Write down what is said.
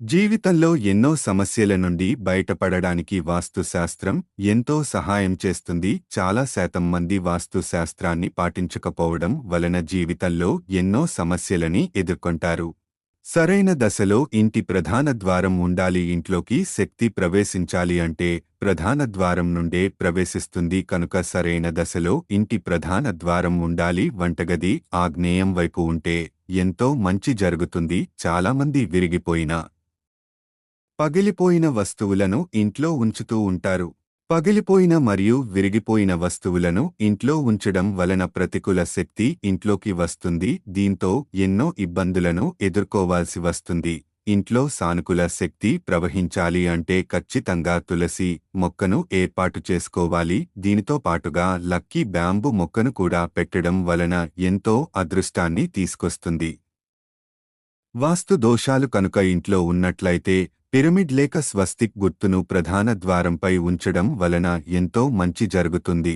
జీవితంలో ఎన్నో సమస్యల నుండి బయటపడడానికి వాస్తుశాస్త్రం ఎంతో సహాయం చేస్తుంది. చాలా శాతం మంది వాస్తుశాస్త్రాన్ని పాటించకపోవడం వలన జీవితంలో ఎన్నో సమస్యలని ఎదుర్కొంటారు. సరైన దశలో ఇంటి ప్రధాన ద్వారం ఉండాలి. ఇంట్లోకి శక్తి ప్రవేశించాలి అంటే ప్రధాన ద్వారం నుండే ప్రవేశిస్తుంది. కనుక సరైన దశలో ఇంటి ప్రధాన ద్వారం ఉండాలి. వంటగది ఆగ్నేయం వైపు ఉంటే ఎంతో మంచి జరుగుతుంది. చాలామంది విరిగిపోయిన పగిలిపోయిన వస్తువులను ఇంట్లో ఉంచుతూ ఉంటారు. పగిలిపోయిన మరియు విరిగిపోయిన వస్తువులను ఇంట్లో ఉంచడం వలన ప్రతికూల శక్తి ఇంట్లోకి వస్తుంది. దీంతో ఎన్నో ఇబ్బందులను ఎదుర్కోవాల్సి వస్తుంది. ఇంట్లో సానుకూల శక్తి ప్రవహించాలి అంటే ఖచ్చితంగా తులసి మొక్కను ఏర్పాటు చేసుకోవాలి. దీనితో పాటుగా లక్కీ బ్యాంబు మొక్కను కూడా పెట్టడం వలన ఎంతో అదృష్టాన్ని తీసుకొస్తుంది. వాస్తు దోషాలు కనుక ఇంట్లో ఉన్నట్లయితే పిరమిడ్ లేక స్వస్తిక్ గుర్తును ప్రధాన ద్వారంపై ఉంచడం వలన ఎంతో మంచి జరుగుతుంది.